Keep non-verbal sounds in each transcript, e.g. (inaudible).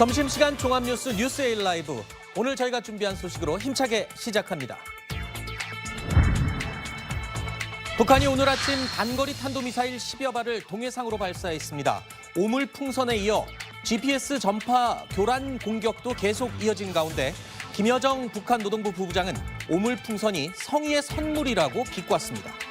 점심시간 종합뉴스 뉴스 에일 라이브. 오늘 저희가 준비한 소식으로 힘차게 시작합니다. 북한이 오늘 아침 단거리 탄도미사일 10여 발을 동해상으로 발사했습니다. 오물 풍선에 이어 GPS 전파 교란 공격도 계속 이어진 가운데 김여정 북한 노동부 부부장은 오물 풍선이 성의의 선물이라고 비꼬았습니다.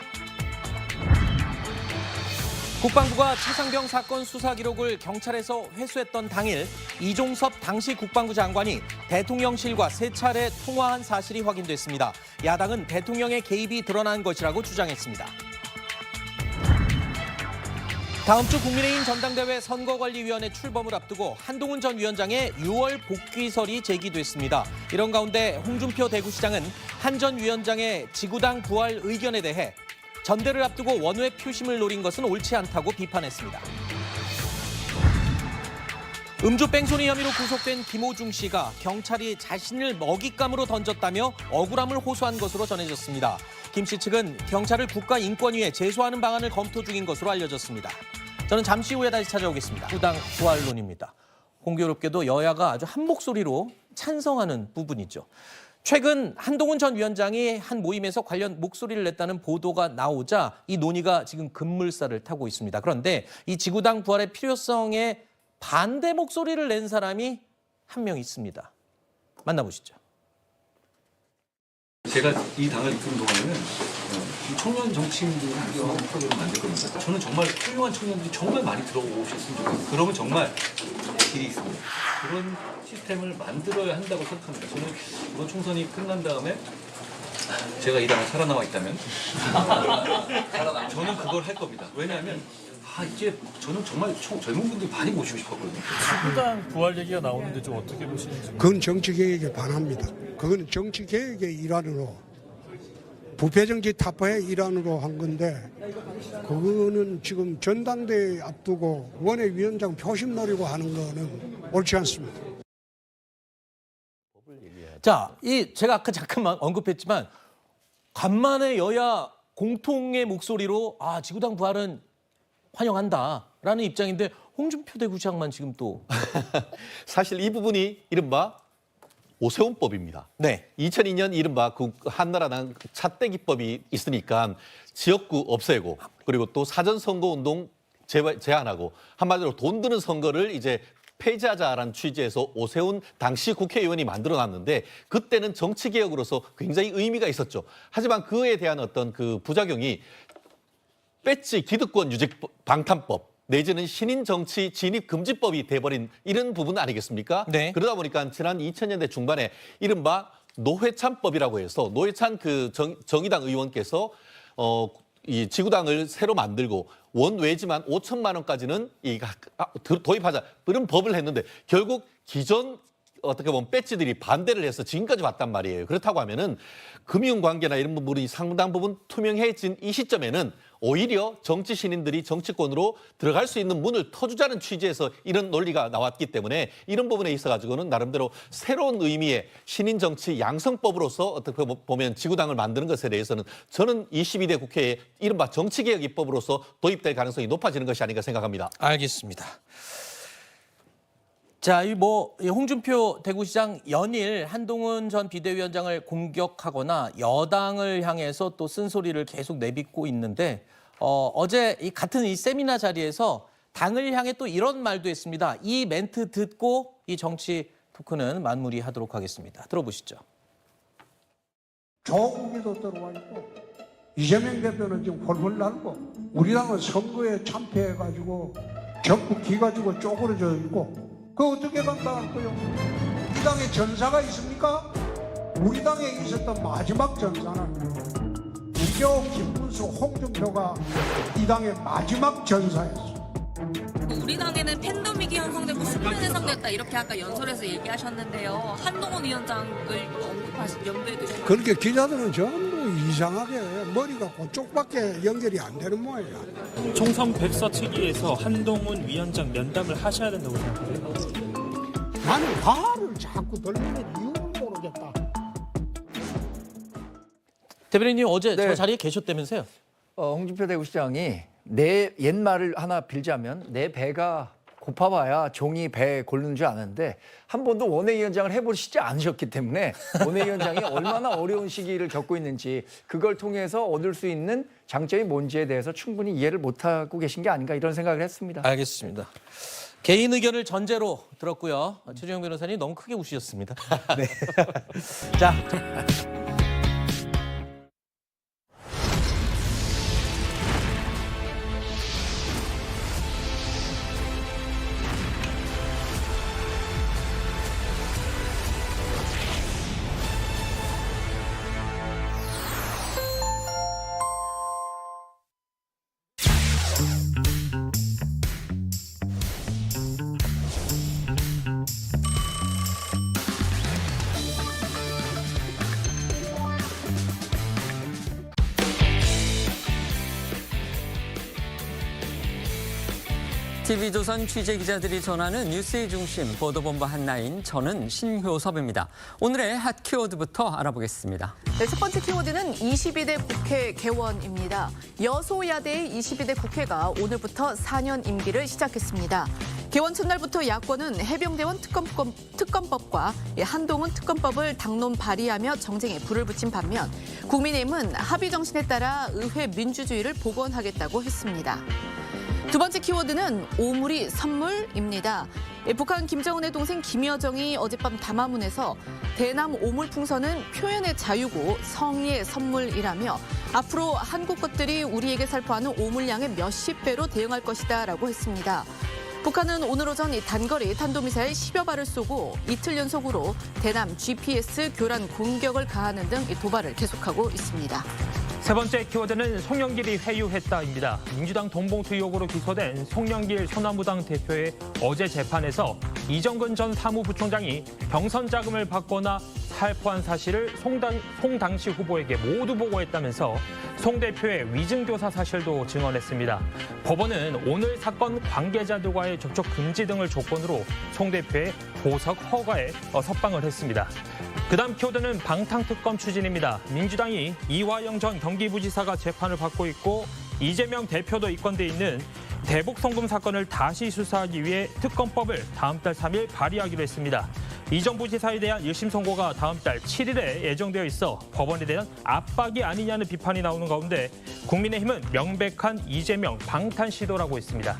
국방부가 최상병 사건 수사 기록을 경찰에서 회수했던 당일 이종섭 당시 국방부 장관이 대통령실과 세 차례 통화한 사실이 확인됐습니다. 야당은 대통령의 개입이 드러난 것이라고 주장했습니다. 다음 주 국민의힘 전당대회 선거관리위원회 출범을 앞두고 한동훈 전 위원장의 6월 복귀설이 제기됐습니다. 이런 가운데 홍준표 대구시장은 한 전 위원장의 지구당 부활 의견에 대해 전대를 앞두고 원외 표심을 노린 것은 옳지 않다고 비판했습니다. 음주 뺑소니 혐의로 구속된 김호중 씨가 경찰이 자신을 먹잇감으로 던졌다며 억울함을 호소한 것으로 전해졌습니다. 김 씨 측은 경찰을 국가인권위에 제소하는 방안을 검토 중인 것으로 알려졌습니다. 저는 잠시 후에 다시 찾아오겠습니다. 부당 부활론입니다. 공교롭게도 여야가 아주 한 목소리로 찬성하는 부분이죠. 최근 한동훈 전 위원장이 한 모임에서 관련 목소리를 냈다는 보도가 나오자 이 논의가 지금 급물살을 타고 있습니다. 그런데 이 지구당 부활의 필요성에 반대 목소리를 낸 사람이 한 명 있습니다. 만나보시죠. 제가 이 당을 이끄는 동안에는 어, 이 청년 정치인들을 프로그램을 만들거든요. 저는 정말 훌륭한 청년들이 정말 많이 들어오셨으면 좋겠어요. 그러면 정말 길이 있습니다. 그런 시스템을 만들어야 한다고 생각합니다. 저는 이번 총선이 끝난 다음에 제가 이 당에 살아남아 있다면 저는 그걸 할 겁니다. 왜냐하면 아 이제 저는 정말 총- 젊은 분들 많이 모시고 싶었거든요. 수당 부활 얘기가 나오는데 좀 어떻게 보시는지 그건 정치 개혁에 반합니다. 그건 정치 개혁의 일환으로 부패 정치 타파의 일환으로 한 건데 그거는 지금 전당대회 앞두고 원외위원장 표심 노리고 하는 거는 옳지 않습니다. 자, 이 제가 아까 잠깐만 언급했지만 간만에 여야 공통의 목소리로 아 지구당 부활은 환영한다라는 입장인데 홍준표 대구시장만 지금 또 (laughs) 사실 이 부분이 이른바 오세훈법입니다. 네. 2002년 이른바 그 한나라당 차떼기법이 있으니까 지역구 없애고 그리고 또 사전 선거 운동 제- 제한하고 한마디로 돈 드는 선거를 이제 폐지하자라는 취지에서 오세훈 당시 국회의원이 만들어놨는데 그때는 정치 개혁으로서 굉장히 의미가 있었죠. 하지만 그에 대한 어떤 그 부작용이 배지 기득권 유직 방탄법 내지는 신인 정치 진입 금지법이 돼버린 이런 부분 아니겠습니까? 네. 그러다 보니까 지난 2000년대 중반에 이른바 노회찬법이라고 해서 노회찬 그 정, 정의당 의원께서 어, 이 지구당을 새로 만들고 원외지만 5천만 원까지는 이 가- 아, 도- 도입하자 그런 법을 했는데 결국 기존 어떻게 보면 배지들이 반대를 해서 지금까지 왔단 말이에요. 그렇다고 하면은 금융 관계나 이런 부분이 상당 부분 투명해진 이 시점에는 오히려 정치 신인들이 정치권으로 들어갈 수 있는 문을 터주자는 취지에서 이런 논리가 나왔기 때문에 이런 부분에 있어 가지고는 나름대로 새로운 의미의 신인 정치 양성법으로서 어떻게 보면 지구당을 만드는 것에 대해서는 저는 22대 국회에 이른바 정치개혁 입법으로서 도입될 가능성이 높아지는 것이 아닌가 생각합니다. 알겠습니다. 자, 이 뭐 홍준표 대구시장 연일 한동훈 전 비대위원장을 공격하거나 여당을 향해서 또 쓴소리를 계속 내뱉고 있는데 어, 어제 이 같은 이 세미나 자리에서 당을 향해 또 이런 말도 했습니다. 이 멘트 듣고 이 정치 토크는 마무리하도록 하겠습니다. 들어보시죠. 조국이도 들어와 있고 이재명 대표는 지금 홀홀 날고 우리 당은 선거에 참패해가지고 전부 기가지고 쪼그러져 있고 그 어떻게 거요? 이 당에 전사가 있습니까? 우리 당에 있었던 마지막 전사는 우겨우 김문수 홍준표가 이 당의 마지막 전사였어. 우리 당에는 팬데믹이 형성되고 수분이 형성됐다 이렇게 아까 연설에서 얘기하셨는데요. 한동훈 위원장을 언급하신 연배에 두신 그렇게 기자들은 전부 이상하게 머리가 그쪽밖에 연결이 안 되는 모양이야. 총선 백서치기에서 한동훈 위원장 면담을 하셔야 된다고 생각해요. 나는 화를 자꾸 들리는 이유를 모르겠다. 대변인님 어제 네. 저 자리에 계셨다면서요? 어, 홍준표 대구시장이 내 옛말을 하나 빌자면 내 배가 고파봐야 종이 배 고르는 줄 아는데 한 번도 원외위원장을 해보시지 않으셨기 때문에 원외위원장이 (laughs) 얼마나 어려운 시기를 겪고 있는지 그걸 통해서 얻을 수 있는 장점이 뭔지에 대해서 충분히 이해를 못하고 계신 게 아닌가 이런 생각을 했습니다. 알겠습니다. 개인 의견을 전제로 들었고요. 최재형 변호사님 너무 크게 웃으셨습니다. (laughs) 네. 자. TV조선 취재 기자들이 전하는 뉴스의 중심 보도본부 한나인 저는 신효섭입니다. 오늘의 핫 키워드부터 알아보겠습니다. 네, 첫 번째 키워드는 22대 국회 개원입니다. 여소야대의 22대 국회가 오늘부터 4년 임기를 시작했습니다. 개원 첫날부터 야권은 해병대원 특검법, 특검법과 한동훈 특검법을 당론 발의하며 정쟁에 불을 붙인 반면 국민의힘은 합의 정신에 따라 의회 민주주의를 복원하겠다고 했습니다. 두 번째 키워드는 오물이 선물입니다. 예, 북한 김정은의 동생 김여정이 어젯밤 담화문에서 대남 오물 풍선은 표현의 자유고 성의의 선물이라며 앞으로 한국 것들이 우리에게 살포하는 오물량의 몇십 배로 대응할 것이다 라고 했습니다. 북한은 오늘 오전 이 단거리 탄도미사일 10여 발을 쏘고 이틀 연속으로 대남 GPS 교란 공격을 가하는 등이 도발을 계속하고 있습니다. 세 번째 키워드는 송영길이 회유했다입니다. 민주당 돈봉투 의혹으로 기소된 송영길 소나무당 대표의 어제 재판에서 이정근 전 사무부총장이 경선 자금을 받거나 살포한 사실을 송당, 송 당시 후보에게 모두 보고했다면서 송 대표의 위증교사 사실도 증언했습니다. 법원은 오늘 사건 관계자들과의 접촉 금지 등을 조건으로 송 대표의 보석 허가에 어, 석방을 했습니다. 그다음 키워드는 방탕특검 추진입니다. 민주당이 이화영 전 경기부지사가 재판을 받고 있고 이재명 대표도 입건돼 있는 대북 송금 사건을 다시 수사하기 위해 특검법을 다음 달 3일 발의하기로 했습니다. 이전 부지사에 대한 1심 선고가 다음 달 7일에 예정되어 있어 법원에 대한 압박이 아니냐는 비판이 나오는 가운데 국민의힘은 명백한 이재명 방탄 시도라고 했습니다.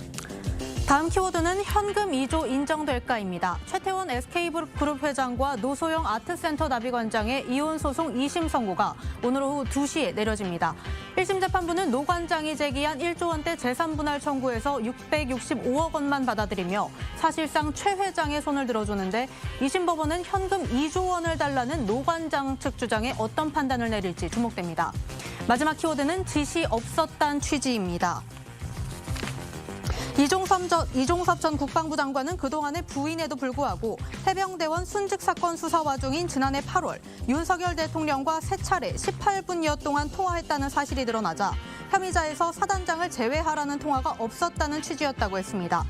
다음 키워드는 현금 2조 인정될까입니다. 최태원 SK그룹 회장과 노소영 아트센터 나비관장의 이혼 소송 2심 선고가 오늘 오후 2시에 내려집니다. 1심 재판부는 노 관장이 제기한 1조 원대 재산 분할 청구에서 665억 원만 받아들이며 사실상 최 회장의 손을 들어주는데 2심 법원은 현금 2조 원을 달라는 노 관장 측 주장에 어떤 판단을 내릴지 주목됩니다. 마지막 키워드는 지시 없었단 취지입니다. 이종섭 전, 이종섭 전 국방부 장관은 그동안의 부인에도 불구하고 해병대원 순직 사건 수사 와중인 지난해 8월 윤석열 대통령과 세 차례 18분여 동안 통화했다는 사실이 드러나자 혐의자에서 사단장을 제외하라는 통화가 없었다는 취지였다고 했습니다.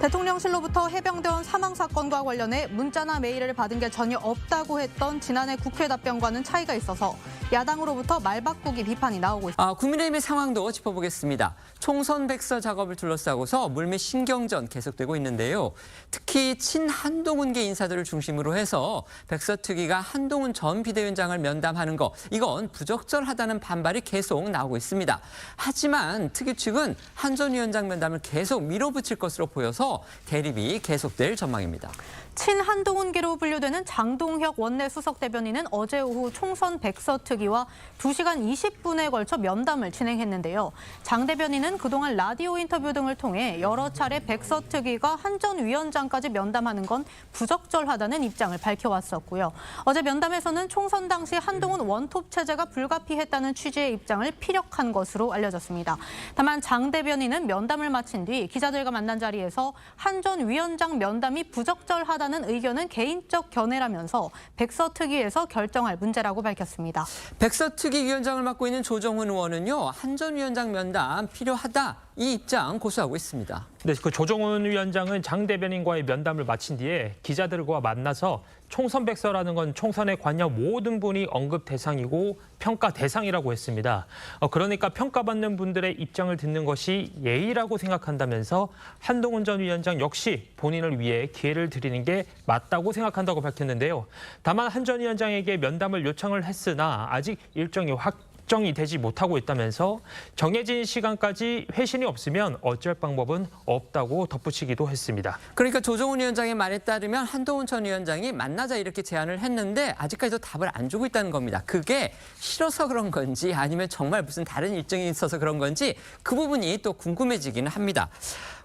대통령실로부터 해병대원 사망 사건과 관련해 문자나 메일을 받은 게 전혀 없다고 했던 지난해 국회 답변과는 차이가 있어서 야당으로부터 말바꾸기 비판이 나오고 있습니다. 아, 국민의힘의 상황도 짚어보겠습니다. 총선 백서 작업을 둘러싸고서 물밑 신경전 계속되고 있는데요. 특히 친한동훈계 인사들을 중심으로 해서 백서 특위가 한동훈 전 비대위원장을 면담하는 거 이건 부적절하다는 반발이 계속 나오고 있습니다. 하지만 특위 측은 한 전 위원장 면담을 계속 밀어붙일 것으로 보여서 대립이 계속될 전망입니다. 친한동훈계로 분류되는 장동혁 원내 수석 대변인은 어제 오후 총선 백서 특위와 2시간 20분에 걸쳐 면담을 진행했는데요. 장 대변인은 그동안 라디오 인터뷰 등을 통해 여러 차례 백서 특위가 한 전 위원장까지 면담하는 건 부적절하다는 입장을 밝혀왔었고요. 어제 면담에서는 총선 당시 한동훈 원톱 체제가 불가피했다는 취지의 입장을 피력한 것으로 알려졌습니다. 다만 장 대변인은 면담을 마친 뒤 기자들과 만난 자리에서 한 전 위원장 면담이 부적절하다 는 의견은 개인적 견해라면서 백서 특위에서 결정할 문제라고 밝혔습니다. 백서 특위 위원장을 맡고 있는 조정훈 의원은요 한 전 위원장 면담 필요하다 이 입장 고수하고 있습니다. 네, 그 조정훈 위원장은 장 대변인과의 면담을 마친 뒤에 기자들과 만나서 총선 백서라는 건 총선에 관여 모든 분이 언급 대상이고 평가 대상이라고 했습니다. 어, 그러니까 평가받는 분들의 입장을 듣는 것이 예의라고 생각한다면서 한동훈 전 위원장 역시 본인을 위해 기회를 드리는 게 맞다고 생각한다고 밝혔는데요. 다만 한 전 위원장에게 면담을 요청을 했으나 아직 일정이 확 정이 되지 못하고 있다면서 정해진 시간까지 회신이 없으면 어쩔 방법은 없다고 덧붙이기도 했습니다. 그러니까 조정훈 위원장의 말에 따르면 한동훈 전 위원장이 만나자 이렇게 제안을 했는데 아직까지도 답을 안 주고 있다는 겁니다. 그게 싫어서 그런 건지 아니면 정말 무슨 다른 일정이 있어서 그런 건지 그 부분이 또 궁금해지기는 합니다.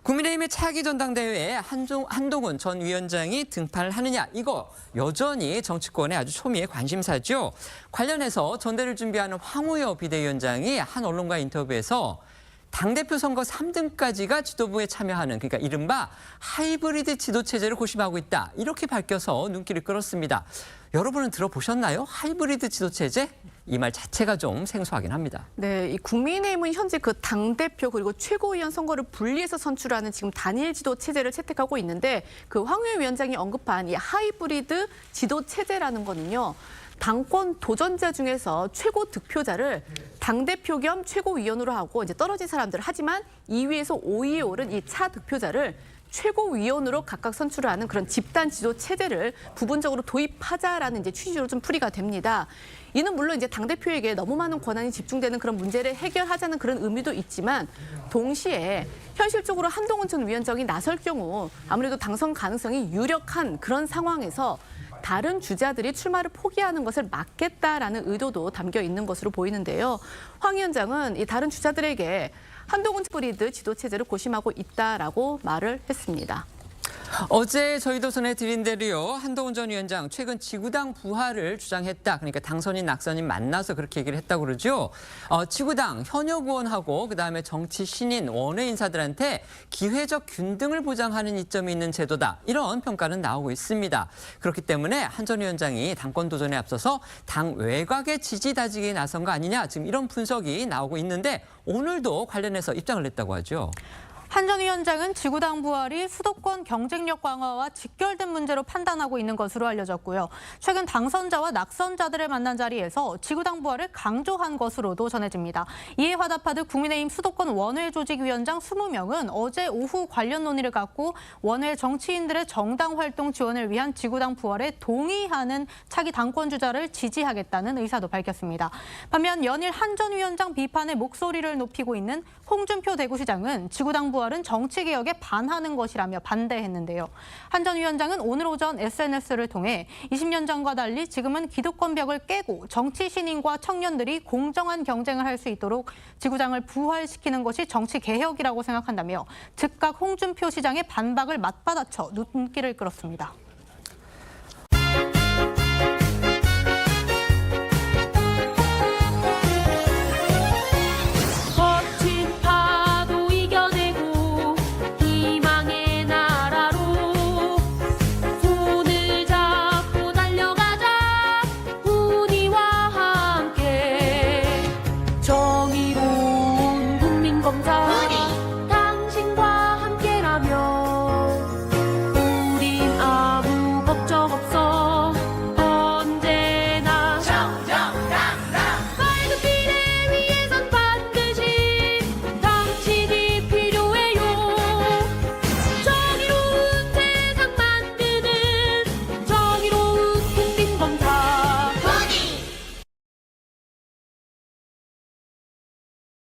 국민의힘의 차기 전당대회에 한종, 한동훈 전 위원장이 등판을 하느냐 이거 여전히 정치권의 아주 초미의 관심사죠. 관련해서 전대를 준비하는 황 우여 비대위원장이 한 언론과 인터뷰에서 당대표 선거 3등까지가 지도부에 참여하는 그러니까 이른바 하이브리드 지도 체제를 고심하고 있다. 이렇게 밝혀서 눈길을 끌었습니다. 여러분은 들어보셨나요? 하이브리드 지도 체제? 이 말 자체가 좀 생소하긴 합니다. 네, 이 국민의힘은 현재 그 당대표 그리고 최고위원 선거를 분리해서 선출하는 지금 단일 지도 체제를 채택하고 있는데 그 황우여 위원장이 언급한 이 하이브리드 지도 체제라는 거는요. 당권 도전자 중에서 최고 득표자를 당대표 겸 최고위원으로 하고 이제 떨어진 사람들 하지만 2위에서 5위에 오른 이 차 득표자를 최고위원으로 각각 선출을 하는 그런 집단 지도 체제를 부분적으로 도입하자라는 이제 취지로 좀 풀이가 됩니다. 이는 물론 이제 당대표에게 너무 많은 권한이 집중되는 그런 문제를 해결하자는 그런 의미도 있지만 동시에 현실적으로 한동훈 전 위원장이 나설 경우 아무래도 당선 가능성이 유력한 그런 상황에서 다른 주자들이 출마를 포기하는 것을 막겠다라는 의도도 담겨 있는 것으로 보이는데요. 황 위원장은 이 다른 주자들에게 한동훈 브리드 지도 체제를 고심하고 있다라고 말을 했습니다. 어제 저희도 전해드린 대로요. 한동훈 전 위원장 최근 지구당 부활을 주장했다. 그러니까 당선인 낙선인 만나서 그렇게 얘기를 했다고 그러죠. 어, 지구당 현역 의원하고 그다음에 정치 신인 원외 인사들한테 기회적 균등을 보장하는 이점이 있는 제도다. 이런 평가는 나오고 있습니다. 그렇기 때문에 한 전 위원장이 당권 도전에 앞서서 당 외곽의 지지 다지기에 나선 거 아니냐. 지금 이런 분석이 나오고 있는데 오늘도 관련해서 입장을 냈다고 하죠. 한 전 위원장은 지구당 부활이 수도권 경쟁력 강화와 직결된 문제로 판단하고 있는 것으로 알려졌고요. 최근 당선자와 낙선자들을 만난 자리에서 지구당 부활을 강조한 것으로도 전해집니다. 이에 화답하듯 국민의힘 수도권 원외 조직위원장 20명은 어제 오후 관련 논의를 갖고 원외 정치인들의 정당 활동 지원을 위한 지구당 부활에 동의하는 차기 당권 주자를 지지하겠다는 의사도 밝혔습니다. 반면 연일 한 전 위원장 비판의 목소리를 높이고 있는 홍준표 대구시장은 지구당 부활 은 정치 개혁에 반하는 것이라며 반대했는데요. 한 전 위원장은 오늘 오전 SNS를 통해 20년 전과 달리 지금은 기득권 벽을 깨고 정치 신인과 청년들이 공정한 경쟁을 할 수 있도록 지구당을 부활시키는 것이 정치 개혁이라고 생각한다며 즉각 홍준표 시장의 반박을 맞받아쳐 눈길을 끌었습니다.